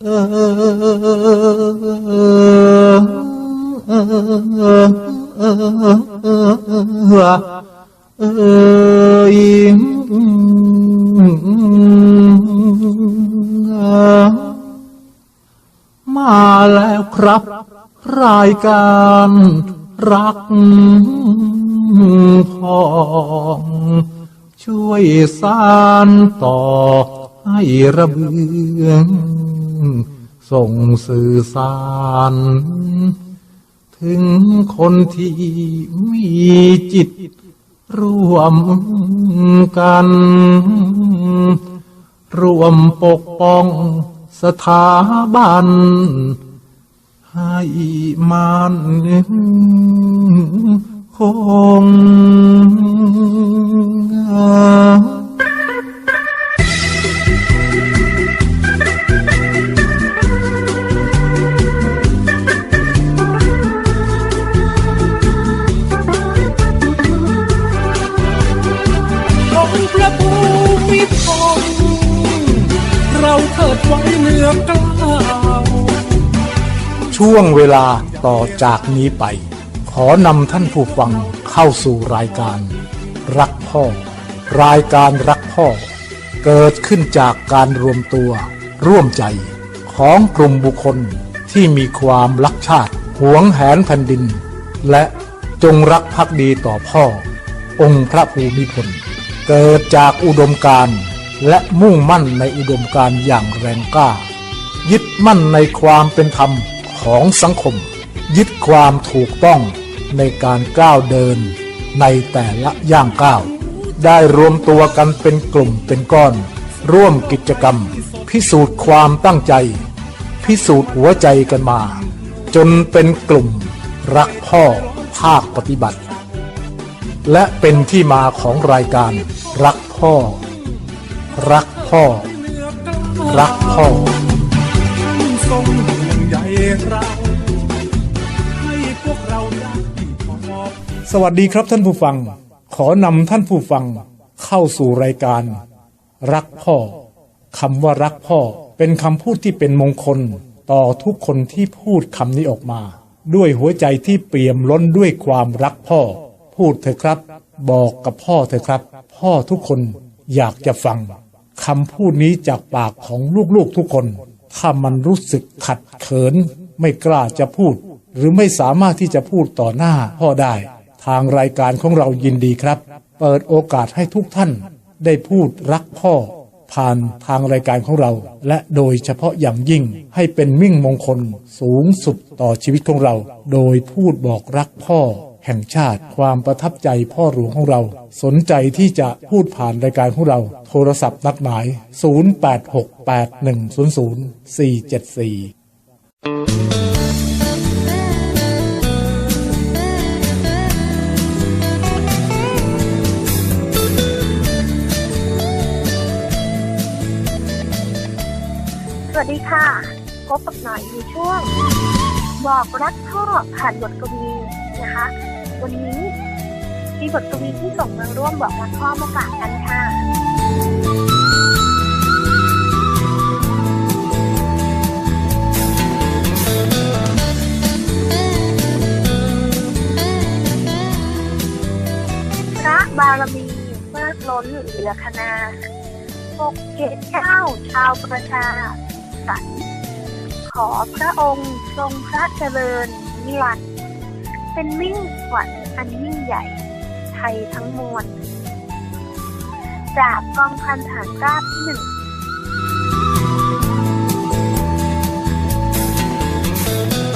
มาแล้วครับ รายการรักพ่อง ช่วยสานต่อ ให้ระเบืองส่งสื่อสาร ถึงคนที่มีจิตร่วมกัน ร่วมปกป้องสถาบัน ให้มันคงอง ช่วงเวลาต่อจากนี้ไป ขอนำท่านผู้ฟังเข้าสู่รายการ รักพ่อ รายการรักพ่อ เกิดขึ้นจากการรวมตัว ร่วมใจของกลุ่มบุคคลที่มีความรักชาติ หวงแหนแผ่นดิน และจงรักภักดีต่อพ่อ องค์พระภูมิพลเกิดจากอุดมการณ์และมุ่งมั่นในอุดมการณ์อย่างแรงกล้า ยึดมั่นในความเป็นธรรม ของสังคม ยึดความถูกต้องในการก้าวเดินในแต่ละย่างก้าว ได้รวมตัวกันเป็นกลุ่มเป็นก้อน ร่วมกิจกรรม พิสูจน์ความตั้งใจ พิสูจน์หัวใจกันมา จนเป็นกลุ่ม รักพ่อภาคปฏิบัติ และเป็นที่มาของรายการ รักพ่อ รักพ่อ รักพ่อ ทรงเราให้พวกเราได้สวัสดีครับท่านผู้ฟัง ขอนำท่านผู้ฟังเข้าสู่รายการ รักพ่อคำว่ารักพ่อเป็นคำพูดที่เป็นมงคลต่อทุกคนที่พูดคำนี้ออกมา ด้วยหัวใจที่เปี่ยมล้นด้วยความรักพ่อ พูดเถอะครับ บอกกับพ่อเถอะครับ พ่อทุกคนอยากจะฟังคำพูดนี้จากปากของลูกๆทุกคน ถ้ามันรู้สึกขัดเขิน ไม่กล้าจะพูด หรือไม่สามารถที่จะพูดต่อหน้าพ่อได้ ทางรายการของเรายินดีครับ เปิดโอกาสให้ทุกท่าน ได้พูดรักพ่อ ผ่านทางรายการของเรา และโดยเฉพาะอย่างยิ่งให้เป็นมิ่งมงคลสูงสุดต่อชีวิตของเรา โดยพูดบอกรักพ่อ แห่งชาติ ความประทับใจพ่อหลวงของเรา สนใจที่จะพูดผ่านรายการของเรา โทรศัพท์นัดหมาย 0868100474สวัสดีค่ะ พบกับหน่อยในช่วง บอกรักพ่อผ่านบทกวีนะคะ วันนี้มีบทกวีที่ส่งมาร่วมบอกรักพ่อมาฝากกันค่ะพระบารมีมากล้นเหลือคณาปกเกตเก้าชาวประชาสันขอพระองค์ทรงพระเจริญนิรันดร์ เป็นมิ่งขวัญอันยิ่งใหญ่ ไทยทั้งมวล จากกองพันฐานราบที่หนึ่ง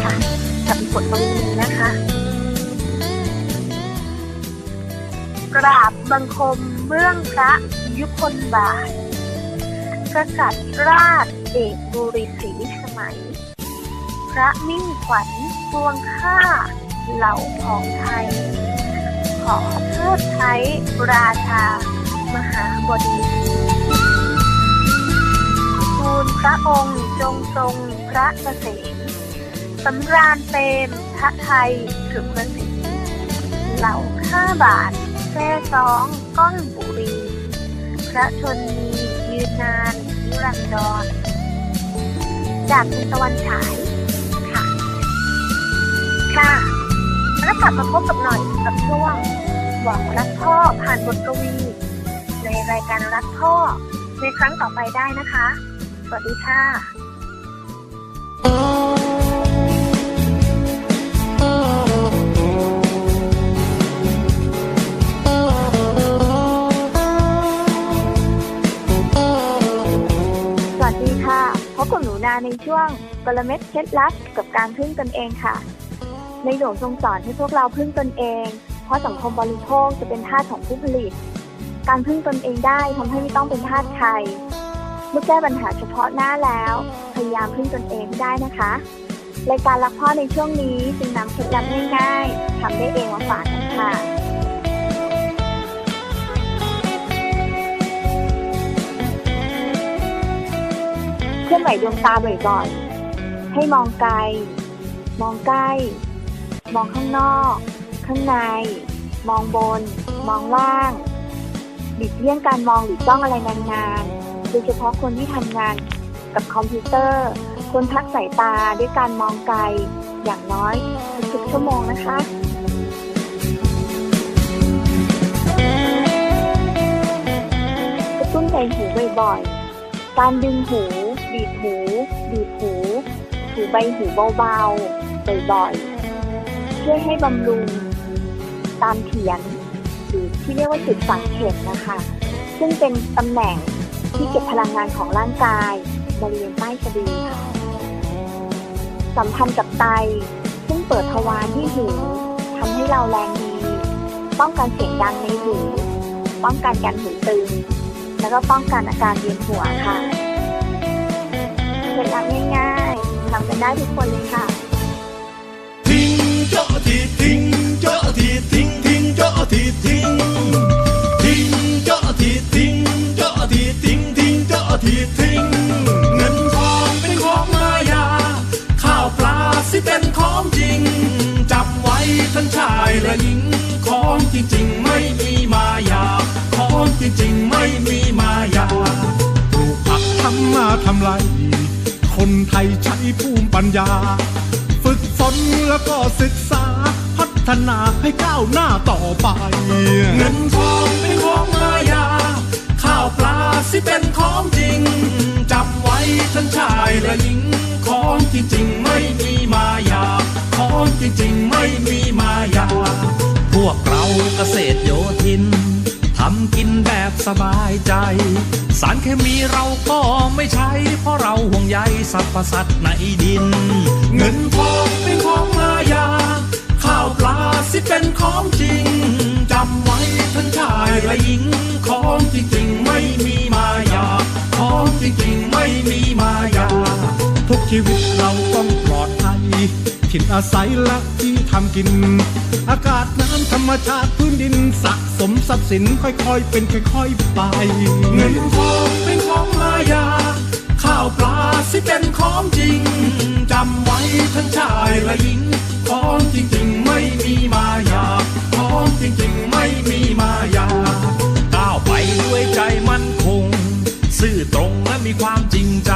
ค่ะกับอีกบทบาทหนึ่งนะคะ กราบบังคมเบื้องพระยุคลบาทกษัตริย์ราชเอกบุริศรีสมัย พระมิ่งขวัญพวงข้า เหล่าของไทย ขอเทิดไทยราชา มหาบดีทูลพระองค์จงทรงพระเกษมสำราญเปรมพระไทยสุขสิทธิ์เหล่าข้าบาทแท่ซองก้อนบุรี พระชนมียืนนานนิรันดรจจากคุณตะวันฉาย ค่ะ ค่ะ แล้วกลับมาพบกับหน่อยกับช่วงบอกรักพ่อผ่านบทกวี ในรายการรักพ่อ ในครั้งต่อไปได้นะคะ สวัสดีค่ะ สวัสดีค่ะพบกับหนูนาในช่วงกลเม็ดเคล็ดลับกับการพึ่งตนเองค่ะ ในหลวงทรงสอนให้พวกเราพึ่งตนเอง เพราะสังคมบริโภคจะเป็นทาสของผู้ผลิต การพึ่งตนเองได้ทำให้ไม่ต้องเป็นทาสใครเมื่อแก้ปัญหาเฉพาะหน้าแล้ว พยายามพึ่งตนเองได้นะคะรายการรักพ่อในช่วงนี้จึงนำเคล็ดลับง่ายๆทำได้เองมาฝากกันค่ะเคลื่อนไหวดวงตาบ่อยๆให้มองไกล มองใกล้ มองข้างนอก ข้างใน มองบน มองล่าง หลีกเลี่ยงการมองหรือจ้องอะไรนานๆ โดยเฉพาะคนที่ทำงานกับคอมพิวเตอร์ควรพักสายตาด้วยการมองไกล อย่างน้อยทุกๆชั่วโมงนะคะกระตุ้นใจหูบ่อยๆ การดึงหู บีบหู บีบหู ถูใบหูเบาๆ บ่อยๆ ช่วยให้บำรุงตามเขียนหรือที่เรียกว่าจุดฝังเข็มนะคะ ซึ่งเป็นตำแหน่งที่เก็บพลังงานของร่างกายบริเวณใต้สะดือค่ะสัมพันธ์กับไต ซึ่งเปิดทวารที่หูทำให้เราแรงดีป้องกันเสียงดังในหูป้องกันการหูตึง แล้วก็ป้องกันอาการเวียนหัวค่ะเคล็ดลับง่ายๆทำกันได้ทุกคนเลยค่ะ เจ้าที่ทิ้งทิ้งเจ้าที่ทิ้งทิ้งเจ้าที่ทิ้งเจ้าที่ทิ้งทิ้งเจ้าที่ทิ้งเงินทองเป็นของมายา ข้าวปลาสิเป็นของจริงจำไว้ทั้งชายและหญิง ของจริงๆไม่มีมายา ของจริงๆไม่มีมายาปลูกผักทำมาทำไรคนไทยใช้ภูมิปัญญา ฝึกฝนแล้วก็ศึกษา ฒนาให้ก้าวหน้าต่อไป เงินทองเป็นของมายา ข้าวปลาสิเป็นของจริงจำไว้ทั้งชายและหญิง ของจริงๆไม่มีมายา ของจริงๆไม่มีมายา พวกเราเกษตรโยธินทำกินแบบสบายใจ สารเคมีเราก็ไม่ใช้ เพราะเราห่วงใยสรรพสัตว์ในดิน เงินทองเป็นของมายาาวปลาสิเป็นของจริงจำไว้ทั้งชายและหญิง ของจริงๆไม่มีมายา ของจริงๆไม่มีมายา ทุกชีวิตเราต้องปลอดภัยถิ่นอาศัยและที่ทำกิน อากาศน้ำธรรมชาติพื้นดินสะสมทรัพย์สินค่อยๆ เป็นค่อยๆไป เงินทองเป็นของมายา ข้าวปลาสิเป็นของจริงจำไว้ทั้งชายและหญิง ของจริงๆไม่มีมายาของจริงๆไม่มีมายาก้าวไปด้วยใจมั่นคง ซื่อตรงและมีความจริงใจ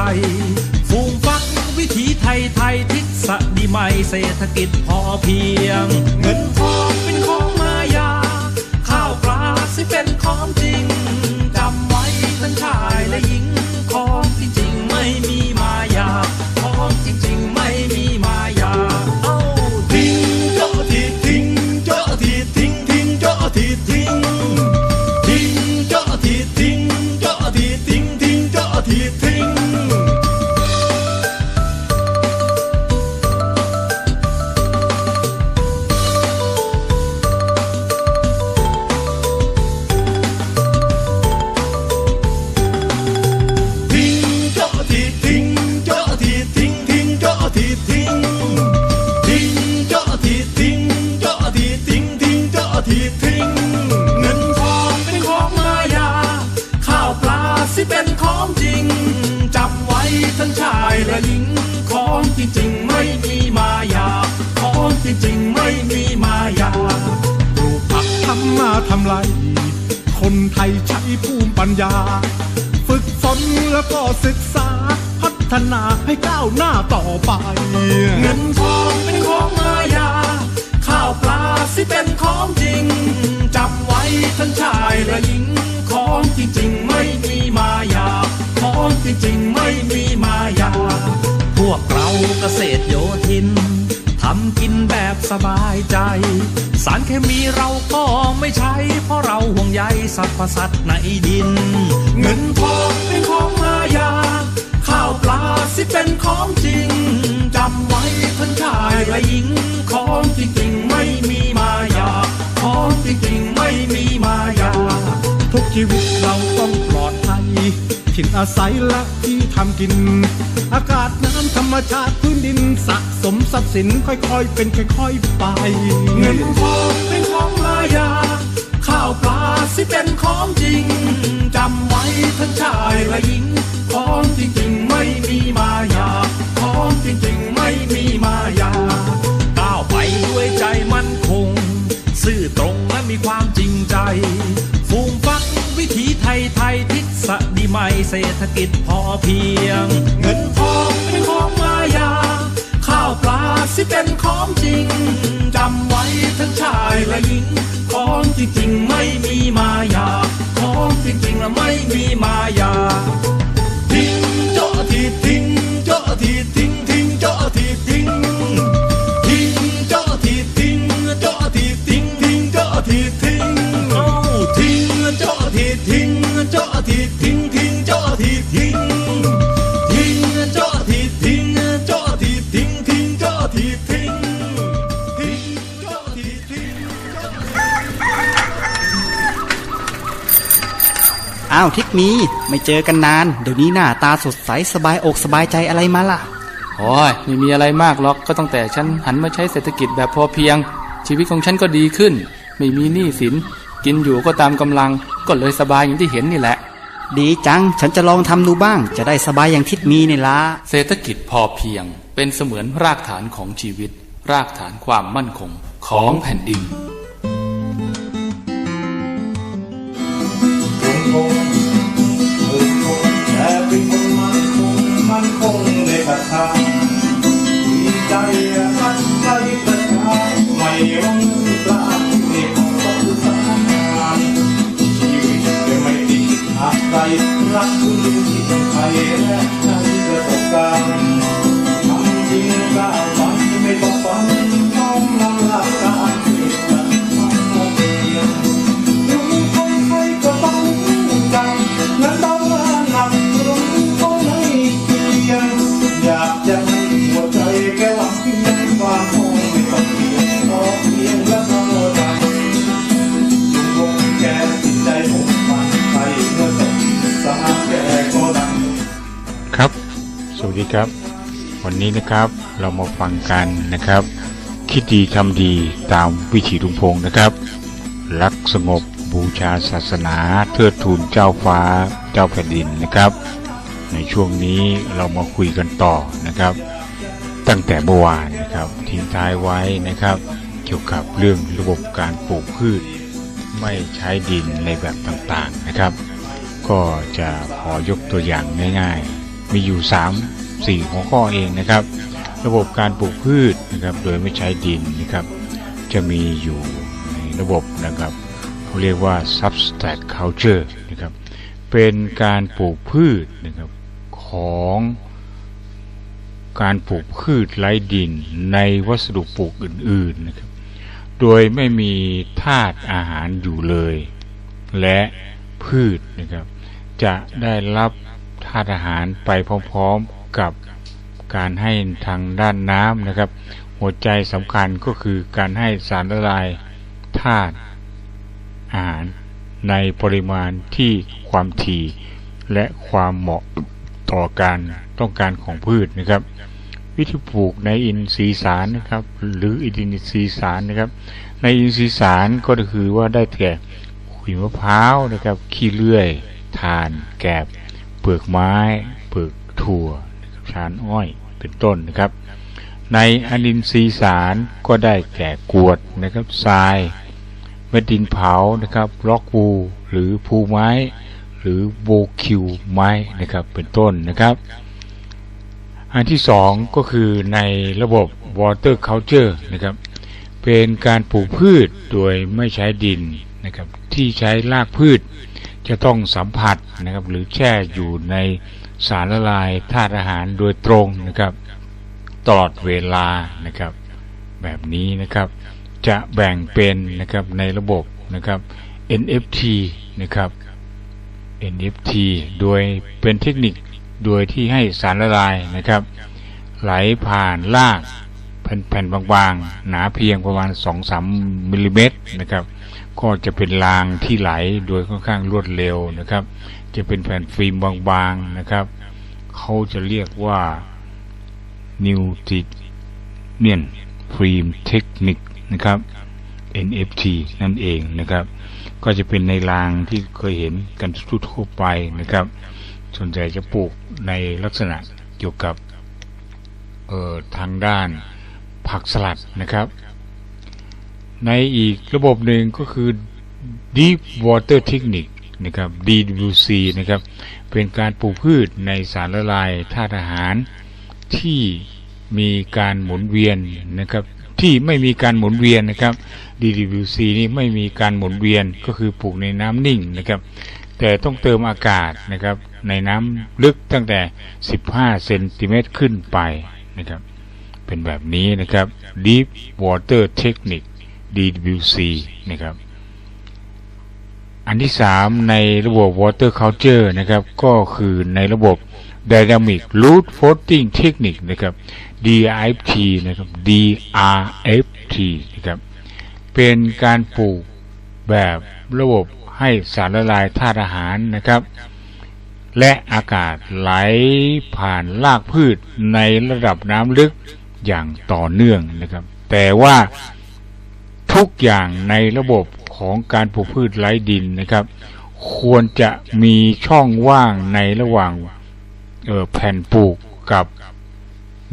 ฟูมฟักวิถีไทยไทยทฤษฎีใหม่เศรษฐกิจพอเพียง เงินทองเป็นของมายา ข้าวปลาสิเป็นของจริงจำไว้ทั้งชายและ เราเกษตรโยธินทำกินแบบสบายใจ สารเคมีเราก็ไม่ใช้ เพราะเราห่วงใยสรรพสัตว์ในดิน เงินทองเป็นของมายา ข้าวปลาสิเป็นของจริงจำไว้ทั้งชายและหญิง ของจริงๆไม่มีมายา ของจริงๆไม่มีมายา ทุกชีวิตเราต้อง ถิ่นอาศัยและที่ทำกิน อากาศน้ำธรรมชาติพื้นดินสะสมทรัพย์สินค่อยๆ เป็นค่อยๆไป เงินทองเป็นของมายา ข้าวปลาสิเป็นของจริงจำไว้ทั้งชายและหญิงของจริง เศรษฐกิจพอเพียง เงินทองเป็นของมายา ข้าวปลาสิเป็นของจริง จำไว้ทั้งชายและหญิง ของจริงๆไม่มีมายา ของจริงๆและไม่มีมายา ทิ้งเจาะทีทิ้งเจาะทีทิ้งทิ้งเจาะทีทิ้งทิ้งเจาะทีทิ้งเจาะทีทิ้งทิ้งเจาะทีทิ้งเอาทิ้งเจาะทีทิ้งเจาะทีทิ้งทิ้ง ทีทิ้งทิ้งเจาะทีทิ้งเจาะทีทิ้งทิ้งเจาะทีทิ้งทิ้งเจาะทีทิ้งอ้าวทิกมีไม่เจอกันนาน เดี๋ยวนี้หน้าตาสดใสสบายอกสบายใจอะไรมาล่ะโอ้ยไม่มีอะไรมากหรอกก็ตั้งแต่ฉันหันมาใช้เศรษฐกิจแบบพอเพียง ชีวิตของฉันก็ดีขึ้น ไม่มีหนี้สิน กินอยู่ก็ตามกำลังก็เลยสบายอย่างที่เห็นนี่แหละ ดีจัง ฉันจะลองทำดูบ้าง จะได้สบายอย่างทิดมีนี่ละเศรษฐกิจพอเพียง เป็นเสมือนรากฐานของชีวิต รากฐานความมั่นคงของแผ่นดินแต่เป็นคนมันคงมันคงในศรัทธามีใจรักใจประชาไม่หวัง ดอะไรรักคุณที่ใครและในประสบการณ์ทำจริงก้าวไปไม่ต้องฝัน นี้นะครับเรามาฟังกันนะครับ คิดดีทำดีตามวิถีลุงพงนะครับ รักสงบบูชาศาสนาเทิดทูนเจ้าฟ้าเจ้าแผ่นดินนะครับ ในช่วงนี้เรามาคุยกันต่อนะครับ ตั้งแต่เมื่อวานนะครับทิ้งท้ายไว้นะครับ เกี่ยวกับเรื่องระบบการปลูกพืช ไม่ใช้ดินในแบบต่างๆนะครับ ก็จะขอยกตัวอย่างง่าย ๆ มีอยู่ 3 4 หัวข้อเองนะครับ ระบบการปลูกพืชนะครับโดยไม่ใช้ดินนะครับ จะมีอยู่ในระบบนะครับเขาเรียกว่า substrate culture นะครับเป็นการปลูกพืชนะครับของการปลูกพืชไร้ดินในวัสดุปลูกอื่นๆนะครับ โดยไม่มีธาตุอาหารอยู่เลย และพืชนะครับ จะได้รับธาตุอาหารไปพร้อมๆ กับการให้ทางด้านน้ำนะครับ หัวใจสำคัญก็คือการให้สารละลายธาตุอาหารในปริมาณที่ความถี่และความเหมาะต่อการต้องการของพืชนะครับ วิธีปลูกในอินทรีย์สารนะครับ หรืออินทรีย์สารนะครับ ในอินทรีย์สารก็คือว่าได้แก่ขุยมะพร้าวนะครับขี้เลื่อยทาน แกบ เปลือกไม้ เปลือกถั่ว ชานอ้อยเป็นต้นนะครับ ในอนินทรีย์สารก็ได้แก่กวดนะครับทรายเม็ดดินเผานะครับล็อกวูหรือภูไม้ หรือโบคิวไม้นะครับเป็นต้นนะครับ อันที่สองก็คือในระบบ water culture นะครับเป็นการปลูกพืชโดยไม่ใช้ดินนะครับที่ใช้รากพืชจะต้องสัมผัสนะครับหรือแช่อยู่ใน สารละลายธาตุอาหารโดยตรงนะครับ ตลอดเวลานะครับ แบบนี้นะครับจะแบ่งเป็นนะครับในระบบนะครับ NFT นะครับ NFT โดยเป็นเทคนิคโดยที่ให้สารละลายนะครับ ไหลผ่านรากแผ่นๆบางๆ หนาเพียงประมาณ 2-3มิลลิเมตรนะครับ ก็จะเป็นรางที่ไหลโดยค่อนข้างรวดเร็วนะครับ จะเป็นแผ่นฟิล์มบางๆนะครับ เขาจะเรียกว่า New t i n i a n Film Technique นะครับ NFT นั่นเองนะครับ ก็จะเป็นในรางที่เคยเห็นกันทั่วไปนะครับ ส่วนใหญ่จะปลูกในลักษณะเกี่ยวกับออทางด้านผักสลัดนะครับ ในอีกระบบหนึ่งก็คือ Deep Water Technique นะครับ DWC นะครับ เป็นการปลูกพืชในสารละลายธาตุอาหาร ที่มีการหมุนเวียนนะครับ ที่ไม่มีการหมุนเวียนนะครับ DWC นี่ไม่มีการหมุนเวียนก็คือปลูกในน้ำนิ่งนะครับ แต่ต้องเติมอากาศนะครับ ในน้ำลึกตั้งแต่ 15เซนติเมตรขึ้นไปนะครับ เป็นแบบนี้นะครับ Deep Water Technique DWC นะครับ อันที่สามในระบบ Water Culture นะครับ ก็คือในระบบ Dynamic Root Floating Technique นะครับ DRFT นะครับ DRFT นะครับเป็นการปลูกแบบระบบให้สารละลายธาตุอาหารนะครับ และอากาศไหลผ่านรากพืชในระดับน้ำลึกอย่างต่อเนื่องนะครับ แต่ว่า ทุกอย่างในระบบของการปลูกพืชไร้ดินนะครับ ควรจะมีช่องว่างในระหว่างแผ่นปลูกกับ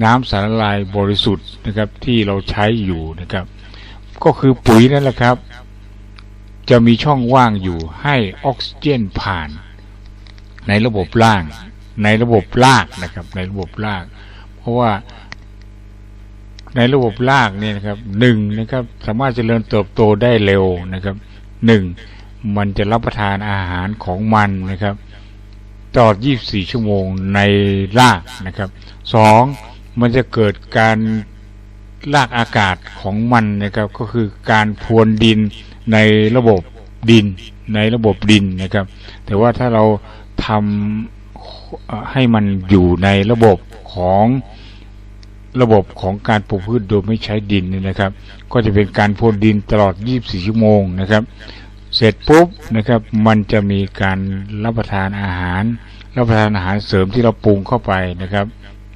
น้ำสารละลายบริสุทธิ์นะครับที่เราใช้อยู่นะครับ ก็คือปุ๋ยนั่นแหละครับ จะมีช่องว่างอยู่ให้ออกซิเจนผ่าน ในระบบล่าง ในระบบรากนะครับ ในระบบราก เพราะว่า ในระบบรากเนี่ยนะครับหนึ่งนะครับ สามารถเจริญเติบโตได้เร็วนะครับหนึ่งมันจะรับประทานอาหารของมันนะครับตลอด 24 ชั่วโมงในรากนะครับสองมันจะเกิดการลากอากาศของมันนะครับ ก็คือการพรวนดินในระบบดิน ในระบบดินนะครับ แต่ว่าถ้าเราทำให้มันอยู่ในระบบของ ระบบของการปลูกพืชโดยไม่ใช้ดินนี่นะครับ ก็จะเป็นการพรนดินตลอด 24 ชั่วโมงนะครับ เสร็จปุ๊บนะครับ มันจะมีการรับประทานอาหาร รับประทานอาหารเสริมที่เราปรุงเข้าไปนะครับ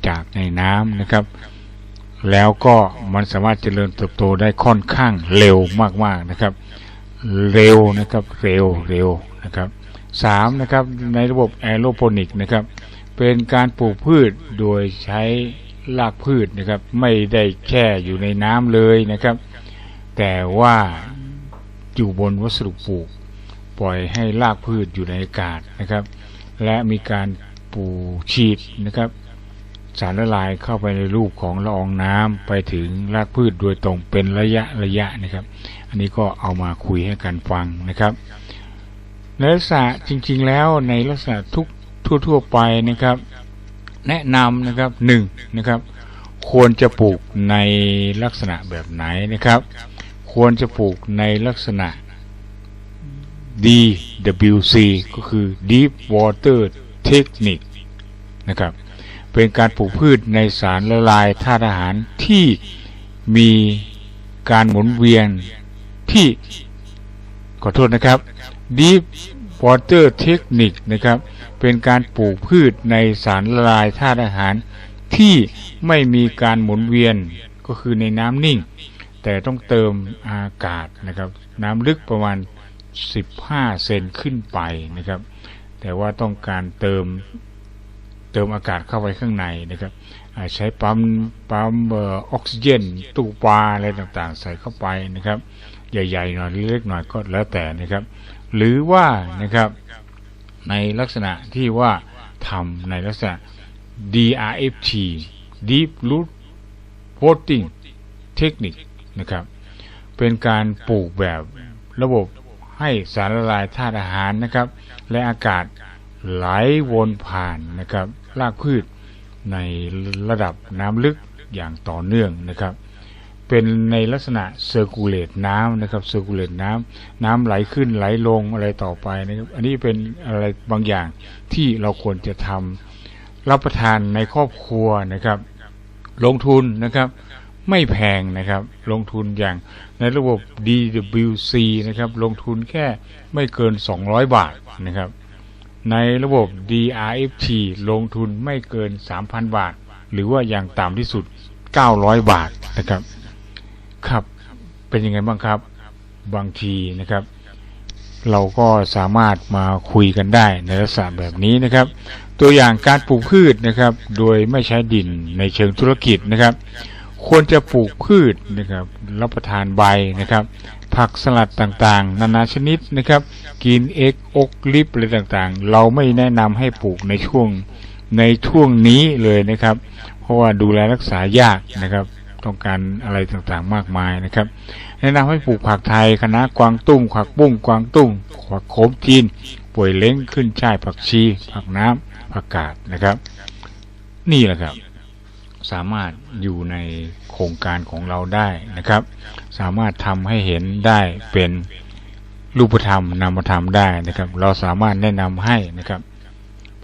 จากในน้ำนะครับ แล้วก็มันสามารถเจริญเติบโตได้ค่อนข้างเร็วมากๆนะครับ เร็วนะครับเร็วเร็วนะครับสามนะครับในระบบแอโรโปนิกนะครับ เป็นการปลูกพืชโดยใช้ รากพืชนะครับ ไม่ได้แช่อยู่ในน้ำเลยนะครับ แต่ว่าอยู่บนวัสดุปลูก ปล่อยให้รากพืชอยู่ในอากาศนะครับ และมีการปูฉีดนะครับ สารละลายเข้าไปในรูปของละอองน้ำไปถึงรากพืชโดยตรงเป็นระยะระยะนะครับ อันนี้ก็เอามาคุยให้กันฟังนะครับในลักษณะจริงๆแล้วในลักษณะทุกทั่ว ๆ ไปนะครับ แนะนำนะครับหนึ่งนะครับ ควรจะปลูกในลักษณะแบบไหนนะครับ ควรจะปลูกในลักษณะ DWC ก็คือ Deep Water Technique นะครับ เป็นการปลูกพืชในสารละลายธาตุอาหารที่มีการหมุนเวียนที่ขอโทษนะครับ Deep Water Technique นะครับ เป็นการปลูกพืชในสารละลายธาตุอาหาร ที่ไม่มีการหมุนเวียนก็คือในน้ำนิ่ง แต่ต้องเติมอากาศนะครับ น้ำลึกประมาณ 15 เซนขึ้นไปนะครับ แต่ว่าต้องการเติมเติมอากาศเข้าไปข้างในนะครับอ่าใช้ปั๊มปั๊มออออกซิเจนตู้ปลาอะไรต่างๆ ใส่เข้าไปนะครับ ใหญ่ๆหน่อยเล็กๆหน่อยก็แล้วแต่นะครับ หรือว่านะครับในลักษณะที่ว่าทำในลักษณะ DRFT Deep Root Potting Technique นะครับ เป็นการปลูกแบบระบบให้สารละลายธาตุอาหารนะครับ และอากาศไหลวนผ่านนะครับรากพืชในระดับน้ำลึกอย่างต่อเนื่องนะครับ เป็นในลักษณะเซอร์คูลเลตน้ำนะครับเซอร์คูลเลตน้ำน้ำไหลขึ้นไหลลงอะไรต่อไปนะครับอันนี้เป็นอะไรบางอย่างที่เราควรจะทำรับประทานในครอบครัวนะครับ ลงทุนนะครับไม่แพงนะครับ ลงทุนอย่างในระบบ DWC นะครับ ลงทุนแค่ไม่เกิน 200 บาทนะครับ ในระบบ DRFT ลงทุนไม่เกิน 3,000 บาท หรือว่าอย่างต่ำที่สุด 900 บาทนะครับ ครับเป็นยังไงบ้างครับ บางทีนะครับ เราก็สามารถมาคุยกันได้ในลักษณะแบบนี้นะครับ ตัวอย่างการปลูกพืชนะครับ โดยไม่ใช้ดินในเชิงธุรกิจนะครับ ควรจะปลูกพืชนะครับ รับประทานใบนะครับ ผักสลัดต่างๆ นานาชนิดนะครับ กินเอ็กอกลิปอะไรต่างๆ เราไม่แนะนำให้ปลูกในช่วงในช่วงนี้เลยนะครับ เพราะว่าดูแลรักษายากนะครับ ต้องการอะไรต่างๆมากมายนะครับ แนะนำให้ปลูกผักไทยคณะกวางตุ้งผักบุ้งกวางตุ้งผักโขมจีนป่วยเล้งขึ้นช่ายผักชีผักน้ำผักกาดนะครับ นี่แหละครับ สามารถอยู่ในโครงการของเราได้นะครับ สามารถทำให้เห็นได้เป็นรูปธรรมนามธรรมได้นะครับ เราสามารถแนะนำให้นะครับ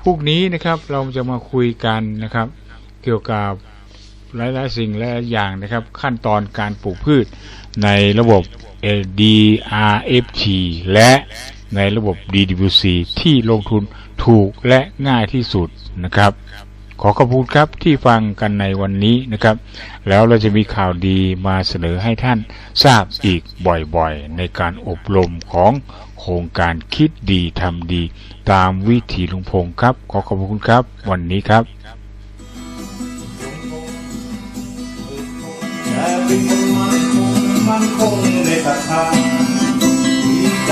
พวกนี้นะครับเราจะมาคุยกันนะครับ เกี่ยวกับ หลายๆสิ่งหลายอย่างนะครับ ขั้นตอนการปลูกพืชในระบบ DRFT และในระบบ DWC ที่ลงทุนถูกและง่ายที่สุดนะครับ ขอขอบคุณครับที่ฟังกันในวันนี้นะครับ แล้วเราจะมีข่าวดีมาเสนอให้ท่านทราบอีกบ่อยๆ ในการอบรมของโครงการคิดดีทำดี ตามวิถีลุงพงศ์ครับ ขอขอบคุณครับ วันนี้ครับ คงในศรัทธามีใจ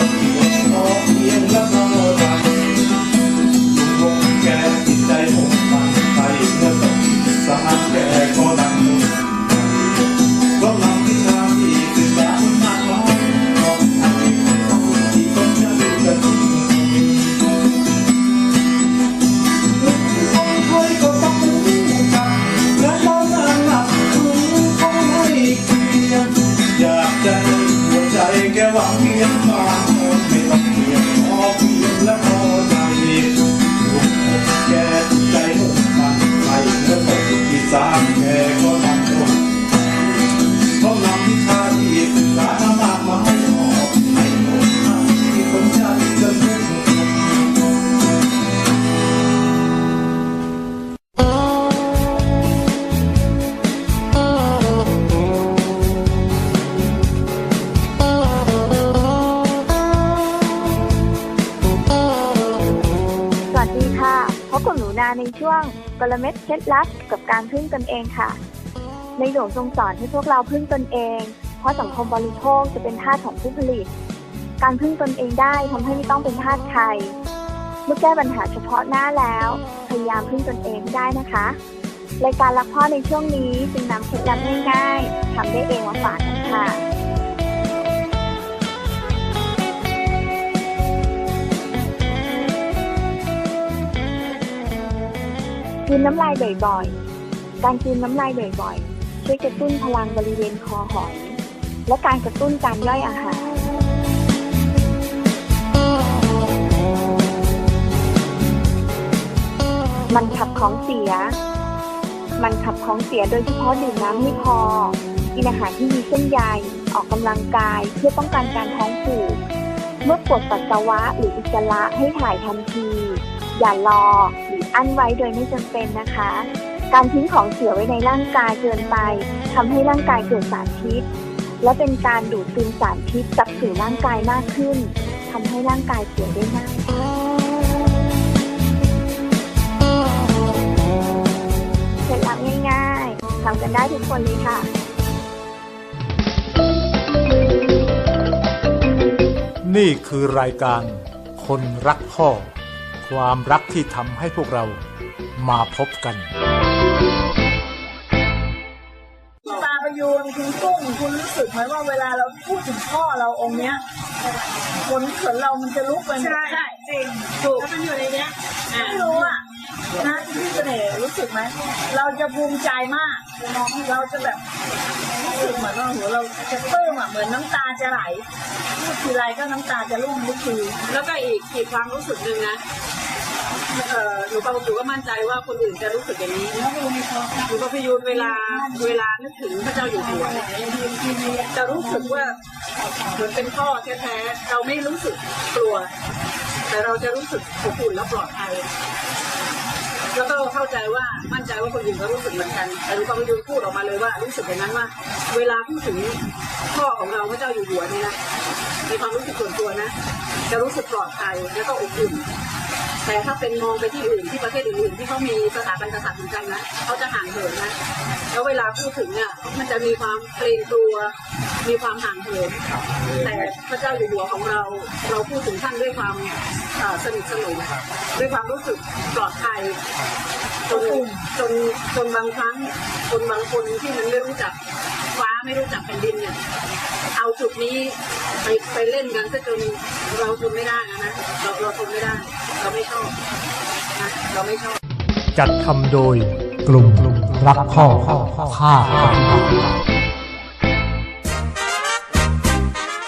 งไในช่วงกลเม็ดเคล็ดลับกับการพึ่งตนเองค่ะ ในหลวงทรงสอนให้พวกเราพึ่งตนเอง เพราะสังคมบริโภคจะเป็นทาสของผู้ผลิต การพึ่งตนเองได้ทำให้ไม่ต้องเป็นทาสใคร เมื่อแก้ปัญหาเฉพาะหน้าแล้ว พยายามพึ่งตนเองได้นะคะรายการรักพ่อในช่วงนี้จึงนำเคล็ดลับง่ายๆทำได้เองมาฝากกันค่ะ กลืนน้ำลายบ่อยๆ การกลืนน้ำลายบ่อยๆ ช่วยกระตุ้นพลังบริเวณคอหอย และการกระตุ้นการย่อยอาหาร มันขับของเสีย มันขับของเสียโดยเฉพาะดื่มน้ำไม่พอ กินอาหารที่มีเส้นใย ออกกำลังกายเพื่อป้องกันการท้องผูก เมื่อปวดปัสสาวะหรืออุจจาระให้ถ่ายทันที อย่ารอ อั้นไว้โดยไม่จำเป็นนะคะ การทิ้งของเสียไว้ในร่างกายเกินไปทำให้ร่างกายเกิดสารพิษ และเป็นการดูดซึมสารพิษกลับสู่ร่างกายมากขึ้นทำให้ร่างกายเสียได้ง่ายเคล็ดลับง่ายๆทำกันได้ทุกคนเลยค่ะ นี่คือรายการคนรักพ่อ ความรักที่ทำให้พวกเรามาพบกันตาประยูนคุณกุ้งคุณรู้สึกไหมว่าเวลาเราพูดถึงพ่อเราองค์เนี้ยคนเขินเรามันจะลุกไปหมดใช่จริงถูกมันอยู่ในเนี้ยไม่รู้อะนะพี่เสน่ห์รู้สึกไหมเราจะภูมิใจมากเราจะแบบรู้สึกเหมือนว่าโหเราจะปลื้มอะเหมือนน้ำตาจะไหลพูดทีไรก็น้ำตาจะร่วงทุกทีแล้วก็อีกอีกความรู้สึกหนึ่งนะเอ่อ หนูปาหนูก็มั่นใจว่าคนอื่นจะรู้สึกอย่างนี้หนูปาพยูนเวลาเวลานึกถึงพระเจ้าอยู่หัวจะรู้สึกว่าเหมือนเป็นพ่อแท้ๆเราไม่รู้สึกกลัว แต่เราจะรู้สึกอบอุ่นและปลอดภัย แล้วก็เข้าใจว่ามั่นใจว่าคนอื่นก็รู้สึกเหมือนกันแต่หนูปาพยูนพูดออกมาเลยว่ารู้สึกอย่างนั้นว่า เวลาพูดถึงพ่อของเราพระเจ้าอยู่หัวนี่นะในความรู้สึกส่วนตัวนะ จะรู้สึกปลอดภัยแล้วก็อบอุ่นแต่ถ้าเป็นมองไปที่อื่นที่ประเทศอื่นๆที่เขามีสถาบันกษัตริย์เหมือนกันนะเขาจะห่างเหินนะแล้วเวลาพูดถึงเนี่ยมันจะมีความเกรงกลัวมีความห่างเหินแต่พระเจ้าอยู่หัวของเราเราพูดถึงท่านด้วยความสนิทสนมด้วยความรู้สึกปลอดภัยจนจนจนบางครั้งคนบางคนที่มันไม่รู้จักฟ้าไม่รู้จักแผ่นดินเนี่ยเอาจุดนี้ไปไปเล่นกันซะจนเราทนไม่ได้นะนะเราเราทนไม่ได้ เราไม่ชอบนะเราไม่ชอบ จัดทำโดยกลุ่มรักพ่อภา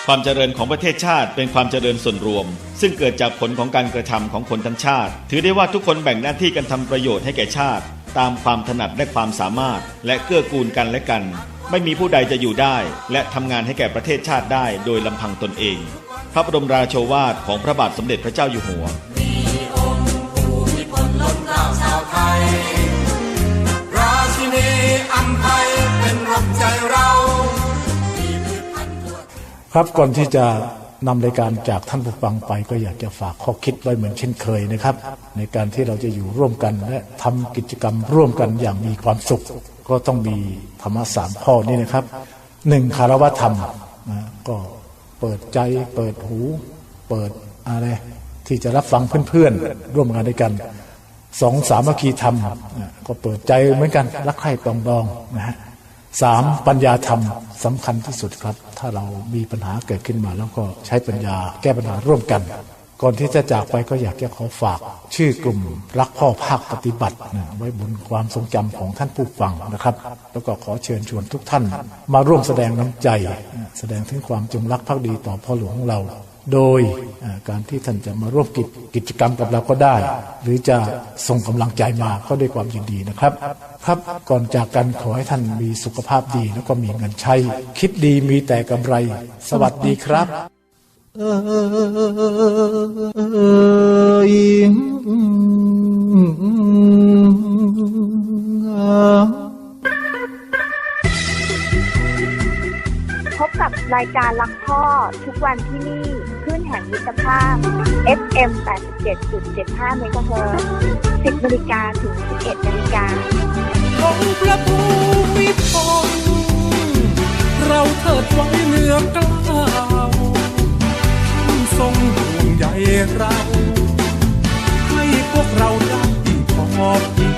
ความเจริญของประเทศชาติเป็นความเจริญส่วนรวม ซึ่งเกิดจากผลของการกระทำของคนทั้งชาติ ถือได้ว่าทุกคนแบ่งหน้าที่กันทำประโยชน์ให้แก่ชาติ ตามความถนัดและความสามารถ และเกื้อกูลกันและกัน ไม่มีผู้ใดจะอยู่ได้ และทำงานให้แก่ประเทศชาติได้โดยลำพังตนเอง พระบรมราโชวาทของพระบาทสมเด็จพระเจ้าอยู่หัว ครับก่อนที่จะนำรายการจากท่านผู้ฟังไป ก็อยากจะฝากข้อคิดไว้เหมือนเช่นเคยนะครับ ในการที่เราจะอยู่ร่วมกันและทำกิจกรรมร่วมกันอย่างมีความสุข ก็ต้องมีธรรมะสามข้อนี้นะครับหนึ่งคารวะธรรมนะก็เปิดใจเปิดหู เปิดอะไรที่จะรับฟังเพื่อนๆ ร่วมงานด้วยกันสองสามัคคีธรรมนะก็เปิดใจเหมือนกันรักใคร่ปองดองนะฮะ สามปัญญาธรรมสำคัญที่สุดครับ ถ้าเรามีปัญหาเกิดขึ้นมา แล้วก็ใช้ปัญญาแก้ปัญหาร่วมกัน ก่อนที่จะจากไปก็อยากจะขอฝาก ชื่อกลุ่มรักพ่อภาคปฏิบัตินะไว้บนความทรงจำของท่านผู้ฟังนะครับ แล้วก็ขอเชิญชวนทุกท่าน มาร่วมแสดงน้ำใจ แสดงถึงความจงรักภักดีต่อพ่อหลวงของเรา โดยการที่ท่านจะมาร่วมกิจกิจกรรมกับเราก็ได้ หรือจะส่งกำลังใจมาก็ด้วยความยินดีนะครับ ครับก่อนจากกันขอให้ท่านมีสุขภาพดีแล้วก็มีเงินใช้ คิดดีมีแต่กำไร สวัสดีครับเอย กับรายการรักพ่อทุกวันที่นี่ขึ้นแห่งมิตรภาพ FM 87.75เมกะเฮิร์10นาฬิกาถึง 11นาฬิกาของพระภูมิพลเราเถิดไว้เนือกล้าวทรงห่วงใยเรา ให้พวกเราได้ที่พอดี